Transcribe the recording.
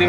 เดื